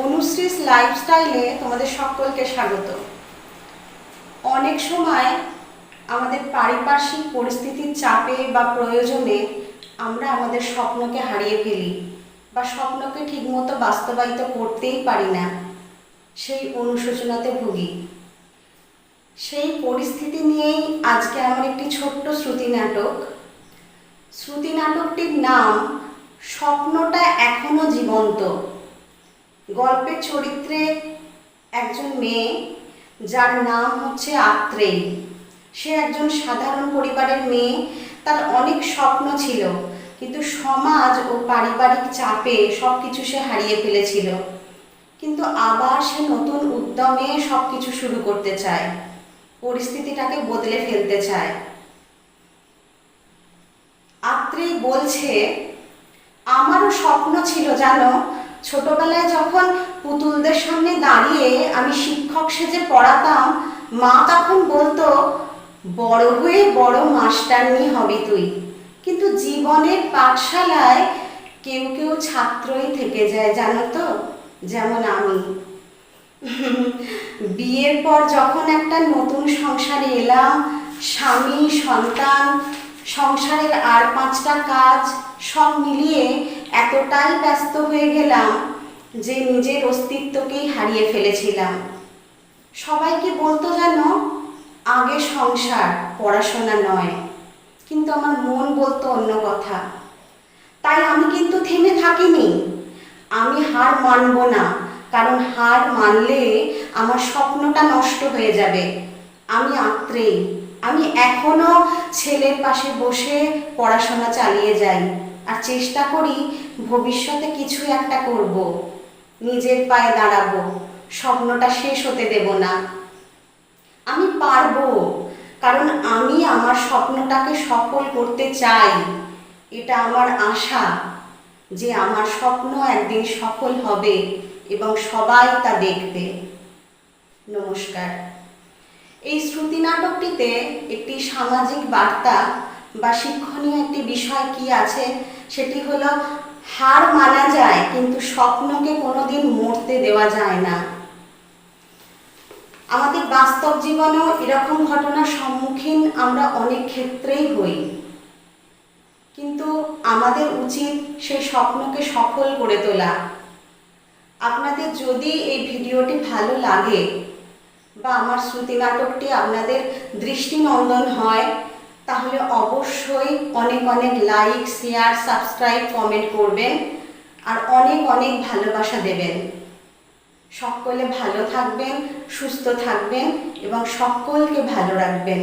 অনুশ্রীস লাইফস্টাইলে তোমাদের সকলকে স্বাগত। অনেক সময় আমাদের পারিপার্শ্বিক পরিস্থিতির চাপে বা প্রয়োজনে আমরা আমাদের স্বপ্নকে হারিয়ে ফেলি বা স্বপ্নকে ঠিকমতো বাস্তবায়িত করতেই পারি না, সেই অনুশোচনাতে ভুগি। সেই পরিস্থিতি নিয়েই আজকে আমার একটি ছোট্ট শ্রুতি নাটক। শ্রুতি নাটকটির নাম, স্বপ্নটা এখনও জীবন্ত। গল্পের চরিত্রে একজন মেয়ে, যার নাম হচ্ছে আত্রেই সে একজন সাধারণ পরিবারের মেয়ে। তার অনেক স্বপ্ন ছিল, কিন্তু সমাজ ও পারিবারিক চাপে সব কিছু সে হারিয়ে ফেলেছিল। কিন্তু আবার সে নতুন উদ্যমে সব কিছু শুরু করতে চায়, পরিস্থিতিটাকে বদলে ফেলতে চায়। আত্রেই বলছে, আমারও স্বপ্ন ছিল জানো ছোটবেলায় যখন পুতুলদের সামনে দাঁড়িয়ে আমি শিক্ষক সেজে পড়াতাম, মা তখন বলতো, বড় হয়ে বড় মাস্টারনি হবে তুই। কিন্তু জীবনের পাঠশালায় কেউ কেউ ছাত্রই থেকে যায়, জানো তো, যেমন আমি। বিয়ের পর যখন একটা নতুন সংসারে এলাম, স্বামী, সন্তান, সংসারের আর পাঁচটা কাজ সব মিলিয়ে এতটাই ব্যস্ত হয়ে গেলাম যে নিজের অস্তিত্বকেই হারিয়ে ফেলেছিলাম। সবাইকে বলতো যেন, আগে সংসার, পড়াশোনা নয়। কিন্তু আমার মন বলতো অন্য কথা। তাই আমি কিন্তু থেমে থাকিনি। আমি হার মানব না, কারণ হার মানলে আমার স্বপ্নটা নষ্ট হয়ে যাবে। আমি আত্রেই আমি এখনও ছেলের পাশে বসে পড়াশোনা চালিয়ে যাই। আর চেষ্টা করি ভবিষ্যতে কিছু একটা করব। নিজের পায়ে দাঁড়াবো। স্বপ্নটা শেষ হতে দেব না। আমি পারব, কারণ আমি আমার স্বপ্নটাকে সফল করতে চাই। এটা আমার আশা যে আমার স্বপ্ন একদিন সফল হবে এবং সবাই তা দেখবে। নমস্কার। এই শ্রুতি নাটকটিতে একটি সামাজিক বার্তা বা শিক্ষণীয় একটি বিষয় কি আছে, সেটি হলো হার মানা যায়, কিন্তু স্বপ্নকে কোনোদিন মরতে দেওয়া যায় না। আমাদের বাস্তব জীবনেও এরকম ঘটনার সম্মুখীন আমরা অনেক ক্ষেত্রেই হই। কিন্তু আমাদের উচিত সেই স্বপ্নকে সফল করে তোলা। আপনাদের যদি এই ভিডিওটি ভালো লাগে বা আমার শ্রুতি নাটকটি আপনাদের দৃষ্টিনন্দন হয় তাহলে অবশ্যই অনেক অনেক লাইক শেয়ার সাবস্ক্রাইব কমেন্ট করবেন আর অনেক অনেক ভালোবাসা দেবেন। সকলে ভালো থাকবেন, সুস্থ থাকবেন এবং সকলকে ভালো রাখবেন।